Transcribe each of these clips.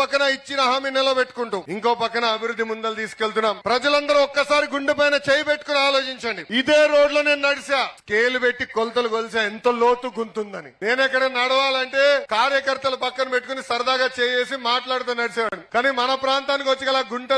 పక్కన ఇచ్చిన హామీ నిలబెట్టుకుంటూ ఇంకో పక్కన అభివృద్ధి ముందలు తీసుకెళ్తున్నాం. ప్రజలందరూ ఒక్కసారి గుండె పైన చేయి పెట్టుకుని ఆలోచించండి. ఇదే రోడ్లో నేను నడిచా స్కేల్ పెట్టి కొలతలు కొలిసా ఎంత లోతు గుంతుందని. నేను ఎక్కడ నడవాలంటే కార్యకర్తలు పక్కన పెట్టుకుని సరదాగా చేసి మాట్లాడుతూ నడిచేవాడు కానీ మన ప్రాంతానికి వచ్చి గల గుంట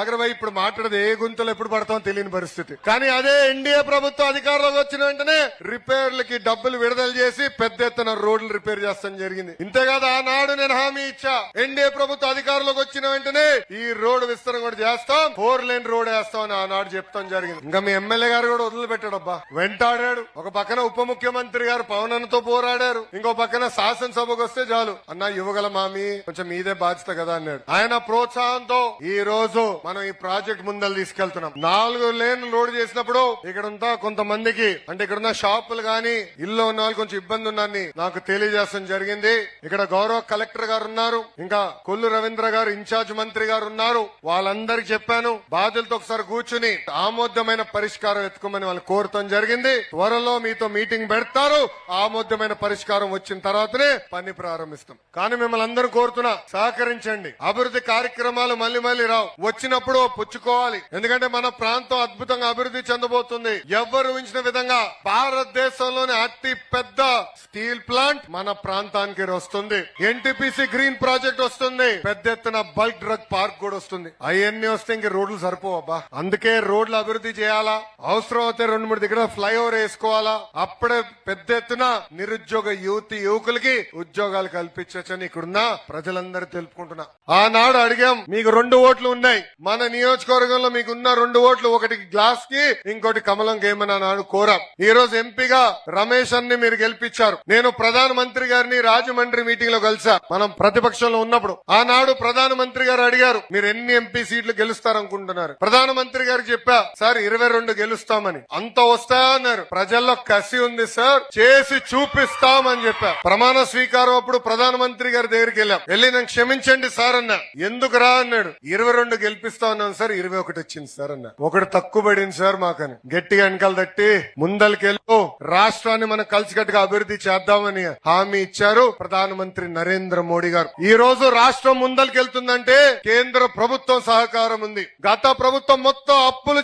ఆగ్రవై ఇప్పుడు మాట్లాడదు ఏ గుంతలు ఎప్పుడు పడతాం తెలియని పరిస్థితి. కానీ అదే ఎన్డీఏ ప్రభుత్వం అధికారంలోకి వచ్చిన వెంటనే రిపేర్లకి డబ్బులు విడుదల చేసి పెద్ద ఎత్తున రోడ్లు రిపేర్ చేస్తాం జరిగింది. ఇంతేకాదు ఆనాడు నేను హామీ ఇచ్చా. ఎన్డీఏ ప్రభుత్వం అధికారంలోకి వచ్చిన వెంటనే ఈ రోడ్డు విస్తరణ కూడా చేస్తాం. ఫోర్ లైన్ రోడ్ వేస్తాం అని ఆనాడు చెప్తాం జరిగింది. ఇంకా మీ ఎమ్మెల్యే గారు కూడా వదిలిపెట్టాడబ్బా. వెంటాడాడు. ఒక పక్కన ఉప ముఖ్యమంత్రి గారు పవనన్నతో పోరాడారు. ఇంకో పక్కన శాసనసభకు వస్తే చాలు. అన్న యువగల మామి కొంచెం మీదే బాధ్యత కదా అన్నాడు. ఆయన ప్రోత్సాహంతో ఈ రోజు మనం ఈ ప్రాజెక్ట్ ముందలు తీసుకెళ్తున్నాం. నాలుగు లేన్లు లోడ్ చేసినప్పుడు ఇక్కడ ఉందా కొంతమందికి అంటే ఇక్కడ ఉన్న షాపులు గాని ఇల్లు ఉన్న వాళ్ళు కొంచెం ఇబ్బంది ఉందని నాకు తెలియజేస్తాం జరిగింది. ఇక్కడ గౌరవ కలెక్టర్ గారు ఉన్నారు ఇంకా కొల్లు రవీంద్ర గారు ఇన్ఛార్జ్ మంత్రి గారు ఉన్నారు. వాళ్ళందరికి చెప్పాను బాధ్యులతో ఒకసారి కూర్చుని ఆమోద్యమైన పరిష్కారం ఎత్తుకోమని వాళ్ళు కోరటం జరిగింది. త్వరలో మీతో మీటింగ్ పెడతారు ఆమోద్యమైన పరిష్కారం వచ్చిన తర్వాతనే పని ప్రారంభిస్తాం. కానీ మిమ్మల్ని అందరూ కోరుతున్నా సహకరించండి. అభివృద్ధి కార్యక్రమాలు మళ్ళీ మళ్ళీ రావు. వచ్చినప్పుడు పుచ్చుకోవాలి. ఎందుకంటే మన ప్రాంతం అద్భుతంగా అభివృద్ధి చెందబోతుంది. ఎవరు ఊహించిన విధంగా భారతదేశంలోని అతి పెద్ద స్టీల్ ప్లాంట్ మన ప్రాంతానికి వస్తుంది. ఎన్టీపీసీ గ్రీన్ ప్రాజెక్ట్ వస్తుంది. పెద్ద ఎత్తున బల్క్ డ్రగ్ పార్క్ కూడా వస్తుంది. అవన్నీ వస్తే ఇంక రోడ్లు సరిపోవబ్బా అందుకే రోడ్లు అభివృద్ధి చేయాలా? అవసరం అయితే రెండు మూడు దగ్గర ఫ్లైఓవర్ వేసుకోవాలా? అప్పుడే పెద్ద ఎత్తున నిరుద్యోగ యువతి యువకులకి ఉద్యోగాలు కల్పించవచ్చని ఇక్కడున్న ప్రజలందరూ తెలుపుకుంటున్నా. ఆనాడు అడిగాం మీకు రెండు ఓట్లు ఉన్నాయి. మన నియోజకవర్గంలో మీకు ఉన్న రెండు ఓట్లు ఒకటి గ్లాస్కి ఇంకోటి కమలం గేమని అన్నాడు కోరాం. ఈ రోజు ఎంపీగా రమేష్ అన్ని మీరు గెలిపించారు. నేను ప్రధాన మంత్రి గారిని రాజమండ్రి మీటింగ్లో కలిసా. మనం ప్రతిపక్షంలో ఉన్నప్పుడు ఆనాడు ప్రధాన మంత్రి గారు అడిగారు మీరు ఎన్ని ఎంపీ సీట్లు గెలుస్తారనుకుంటున్నారు? ప్రధాన మంత్రి చెప్పా సార్ ఇరవై రెండు గెలుస్తామని. అంత వస్తా అన్నారు. ప్రజల్లో కసి ఉంది సార్. చేసి చూపిస్తామని చెప్పా. ప్రమాణ స్వీకారం అప్పుడు ప్రధాన మంత్రి గారి దగ్గరికి వెళ్ళాం. వెళ్ళి నన్ను క్షమించండి సార్ అన్న. ఎందుకు రా అన్నాడు. ఇరవై రెండు గెలిపిస్తా ఉన్నాం సార్ ఇరవై ఒకటి వచ్చింది సార్ అన్న. ఒకటి తక్కువ పడింది సార్ మాకని. గట్టిగా వెనకాల తట్టి ముందలకెళ్ళు రాష్ట్రాన్ని మనం కలిసికట్టుగా అభివృద్ధి చేద్దామని హామీ ఇచ్చారు ప్రధానమంత్రి నరేంద్ర మోడీ గారు. ఈ రోజు రాష్ట్రం ముందలకెళ్తుందంటే కేంద్ర ప్రభుత్వం సహకారం ఉంది. గత ప్రభుత్వం మొత్తం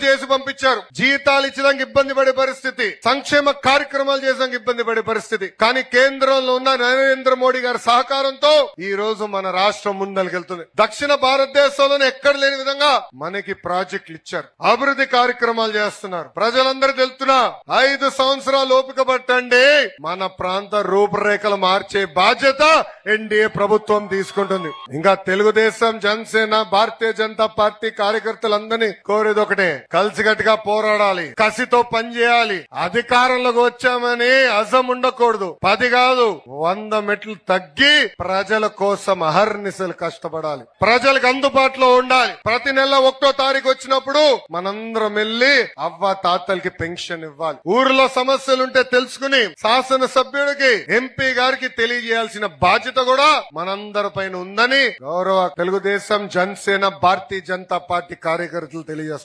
చేసి పంపించారు. జీతాలు ఇచ్చడానికి ఇబ్బంది పడే పరిస్థితి సంక్షేమ కార్యక్రమాలు చేసడానికి ఇబ్బంది పడే పరిస్థితి. కానీ కేంద్రంలో ఉన్న నరేంద్ర మోడీ గారి సహకారంతో ఈ రోజు మన రాష్ట్రం ముందలకెళ్తుంది దక్షిణ భారతదేశంలోనే ఎక్కడ లేని విధంగా మనకి ప్రాజెక్టులు ఇచ్చారు. అభివృద్ధి కార్యక్రమాలు చేస్తున్నారు. ప్రజలందరూ తెలుతున్నా ఐదు సంవత్సరాలు ఓపిక పట్టండి. మన ప్రాంత రూపురేఖలు మార్చే బాధ్యత ఎన్డీఏ ప్రభుత్వం తీసుకుంటుంది. ఇంకా తెలుగుదేశం జనసేన భారతీయ జనతా పార్టీ కార్యకర్తలందరినీ కోరేది ఒకటే కలిసికట్టుగా పోరాడాలి కసితో పనిచేయాలి. అధికారంలోకి వచ్చామని అజం ఉండకూడదు. పది కాదు వంద మెట్లు తగ్గి ప్రజల కోసం అహర్నిశలు కష్టపడాలి. ప్రజలకు అందుబాటులో ఉండాలి. ప్రతి నెల ఒకటో తారీఖు వచ్చినప్పుడు మనందరం వెళ్ళి అవ్వ తాతలకి పెన్షన్ ఇవ్వాలి. ఊరిలో సమస్యలుంటే తెలుసుకుని శాసన సభ్యుడికి ఎంపీ గారికి తెలియజేయాల్సిన బాధ్యత కూడా మనందరి పైన ఉందని గౌరవ తెలుగుదేశం జనసేన భారతీయ జనతా పార్టీ కార్యకర్తలు తెలియజేస్తారు